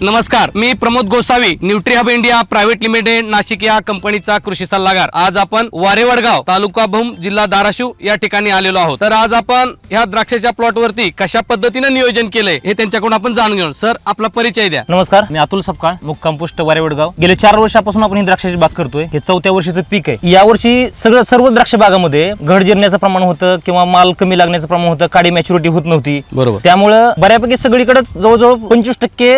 नमस्कार मी Pramod Gosavi nutri hub India private limited Nashik या कंपनीचा कृषी सल्लागार. आज आपण वारेवडगाव तालुका भूम जिल्हा धाराशिव या ठिकाणी आलेलो आहोत. तर आज आपण ह्या द्राक्षाच्या प्लॉट वरती कशा पद्धतीने नियोजन केलंय हे त्यांच्याकडून आपण जाणून घेऊ सर आपला परिचय द्या. नमस्कार मी अतुल सपकाळ मुक्काम पोस्ट वारेवडगाव. गेले चार वर्षापासून आपण ही द्राक्षाची बाग करतोय. हे चौथ्या वर्षीचं पीक आहे. या वर्षी सगळं सर्व द्राक्ष बागामध्ये घड जिरण्याचं प्रमाण होतं किंवा माल कमी लागण्याचं प्रमाण होतं काडी मॅच्युरिटी होत नव्हती. बरोबर. त्यामुळं बऱ्यापैकी सगळीकडेच जवळजवळ पंचवीस टक्के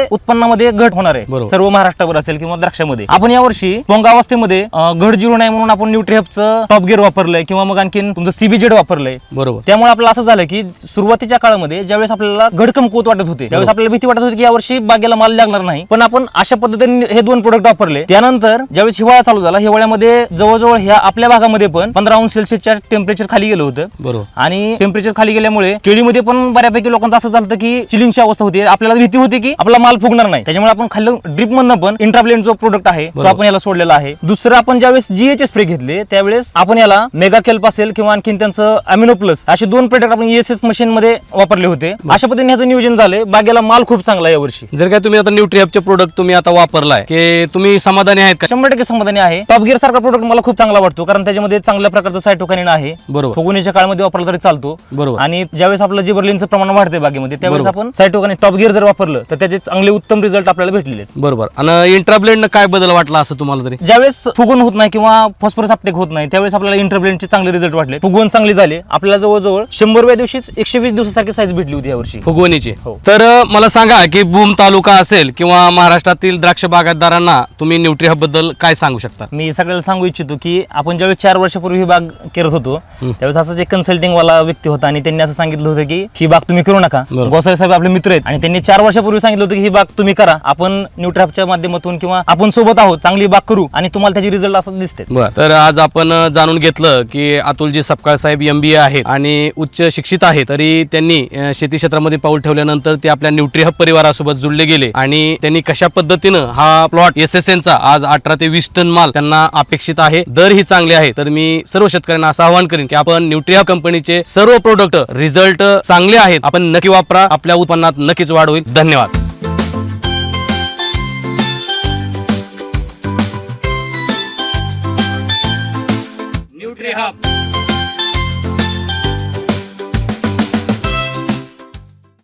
उत्पन्नामध्ये घट होणार आहे. सर्व महाराष्ट्रावर असेल किंवा द्राक्षामध्ये. आपण यावर्षी पोंगावस्थेमध्ये घड जिरू नये म्हणून आपण न्यूट्रिहबचं टॉप गिअर वापरलंय किंवा मग आणखीन तुमचं सीबीजेड वापरलंय. बरोबर. त्यामुळे आपलं असं झालं की सुरुवातीच्या काळामध्ये ज्यावेळेस आपल्याला घड कमकुवत वाटत होते त्यावेळेस आपल्याला भीती वाटत होती की यावर्षी बागेला माल लागणार नाही. पण आपण अशा पद्धतीने हे दोन प्रोडक्ट वापरले. त्यानंतर ज्यावेळेस हिवाळा चालू झाला हिवाळ्यामध्ये जवळजवळ ह्या आपल्या भागामध्ये पण पंधरा अंश सेल्सिअसच्या टेम्परेचर खाली गेलं होतं. बरोबर. आणि टेम्परेचर खाली गेल्यामुळे केळीमध्ये पण बऱ्यापैकी लोकांचं असं झालं की चिलिंगची अवस्था होती. आपल्याला भीती होती की आपला माल फुगणार नाही. त्याच्यामुळे आपण खाल्लं ड्रिप मधनं पण इंट्राप्लेन जो प्रोडक्ट आहे तो. आपण याला सोडलेला आहे. दुसरं आपण ज्यावेळेस जीएच स्प्रे घेतले त्यावेळेस आपण याला मेगा केल्प असेल किंवा आणखीन त्यांचं अमिनो प्लस असे दोन प्रोडक्ट आपण एस एस मशीन मध्ये वापरले होते. अशा पद्धतीने ह्याचं नियोजन झालंय. बागेला माल खूप चांगला आहे यावर्षी जर काय तुम्ही आता न्यूट्री हबचे प्रोडक्ट तुम्ही आता वापरलाय की तुम्ही समाधानी आहेत का? शंभर टक्के समाधानी आहे. टॉप गिअर सारखा प्रोडक्ट मला खूप चांगला वाटतो कारण त्याच्यामध्ये चांगल्या प्रकारचं सायटोकानिन आहे. बरोबर. फुगवणीच्या काळामध्ये वापरला तरी चालतो. बरोबर. आणि ज्यावेळेस आपलं जिबरलिनचं प्रमाण वाढते बागेमध्ये त्यावेळेस. आपण सायटोकानिन टॉप गिअर जर वापरलं तर त्याचे चांगले उत्तम रिझल्ट आपल्याला भेटलेले आहेत. बरोबर. आणि इंट्राब्लेंड काय बदल वाटला असं तुम्हाला तरी? ज्यावेळेस फुगवण होत नाही किंवा फॉस्फरस अपटेक होत नाही त्यावेळेस आपल्याला इंटरप्लेनचे चांगले रिझल्ट वाटले. फुगवण चांगली झाली. आपल्याला जवळजवळ शंभरव्या दिवशीच एकशे वीस दिवसासारखी साईज भेटली होती यावर्षी फुगवणीची. हो. तर अ, मला सांगा की भूम तालुका असेल किंवा महाराष्ट्रातील द्राक्ष बागायतदारांना तुम्ही न्यूट्री हबबद्दल काय सांगू शकता? मी सगळ्याला सांगू इच्छितो की आपण ज्यावेळेस चार वर्षापूर्वी ही बाग करत होतो त्यावेळेस असंच एक कन्सल्टिंग वाला व्यक्ती होता आणि त्यांनी असं सांगितलं होतं की ही बाग तुम्ही करू नका. बरोबर. गोसाई साहेब आपले मित्र आहेत आणि त्यांनी चार वर्षापूर्वी सांगितलं होतं की ही बाग तुम्ही करा. आपण न्यूट्रॅपच्या माध्यमातून किंवा आपण सोबत आहोत चांगली बाग करू आणि तुम्हाला त्याची रिझल्ट असं दिसते बर. तर आज आपण जाणून घेतलं की अतुलजी सपकाळ साहेब एम बी ए आहेत आणि उच्च शिक्षित आहे तरी त्यांनी शेती क्षेत्रामध्ये पाऊल ठेवल्यानंतर ते आपल्या न्यूट्री हब परिवारासोबत जुळले गेले आणि त्यांनी कशा पद्धतीनं हा प्लॉट एस एस चा आज अठरा ते वीस टन माल त्यांना अपेक्षित आहे दर ही चांगले आहे तर मी सर्व शेतकऱ्यांना असं आवाहन करेन की आपण न्यूट्री हब कंपनीचे सर्व प्रोडक्ट रिझल्ट चांगले आहेत आपण नक्की वापरा आपल्या उत्पन्नात नक्कीच वाढ होईल. धन्यवाद.